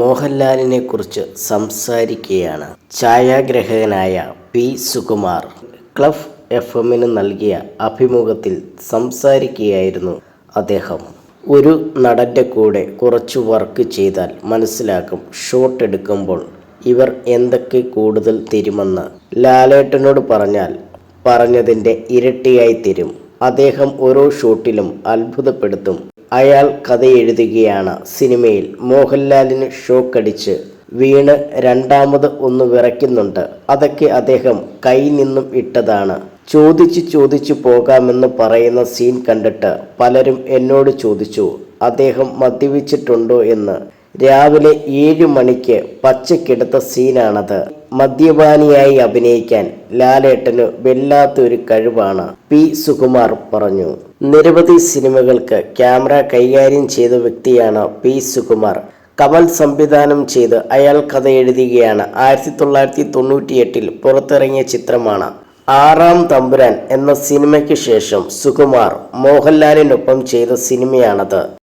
മോഹൻലാലിനെ കുറിച്ച് സംസാരിക്കുകയാണ് ഛായാഗ്രഹകനായ പി സുകുമാർ. ക്ലഫ് എഫ് എമ്മിന് നൽകിയ അഭിമുഖത്തിൽ സംസാരിക്കുകയായിരുന്നു അദ്ദേഹം. ഒരു നടന്റെ കൂടെ കുറച്ച് വർക്ക് ചെയ്താൽ മനസ്സിലാക്കും ഷോട്ട് എടുക്കുമ്പോൾ ഇവർ എന്തൊക്കെ കൂടുതൽ തരുമെന്ന്. ലാലേട്ടനോട് പറഞ്ഞാൽ പറഞ്ഞതിന്റെ ഇരട്ടിയായി തരും. അദ്ദേഹം ഓരോ ഷോട്ടിലും അത്ഭുതപ്പെടുത്തും. അയാൾ കഥ എഴുതുകയാണ് സിനിമയിൽ. മോഹൻലാലിന് ഷോക്കടിച്ച് വീണ് രണ്ടാമത് ഒന്ന് വിറയ്ക്കുന്നുണ്ട്. അതൊക്കെ അദ്ദേഹം കൈ നിന്നും ഇട്ടതാണ്. ചോദിച്ച് ചോദിച്ചു പോകാമെന്ന് പറയുന്ന സീൻ കണ്ടിട്ട് പലരും എന്നോട് ചോദിച്ചു അദ്ദേഹം മദ്യപിച്ചിട്ടുണ്ടോ? എന്ന്. രാവിലെ ഏഴ് മണിക്ക് പച്ചക്കെടുത്ത സീനാണത്. മദ്യപാനിയായി അഭിനയിക്കാൻ ലാലേട്ടന് വല്ലാത്തൊരു കഴിവാണ്. പി. സുകുമാർ പറഞ്ഞു. നിരവധി സിനിമകൾക്ക് ക്യാമറ കൈകാര്യം ചെയ്ത വ്യക്തിയാണ് പി. സുകുമാർ. കമൽ സംവിധാനം ചെയ്ത് അയാൾ കഥ എഴുതുകയാണ്. ആയിരത്തി തൊള്ളായിരത്തി തൊണ്ണൂറ്റി എട്ടിൽ പുറത്തിറങ്ങിയ ചിത്രമാണ് ആറാം തമ്പുരാൻ എന്ന സിനിമയ്ക്ക് ശേഷം സുകുമാർ മോഹൻലാലിനൊപ്പം ചെയ്ത സിനിമയാണത്.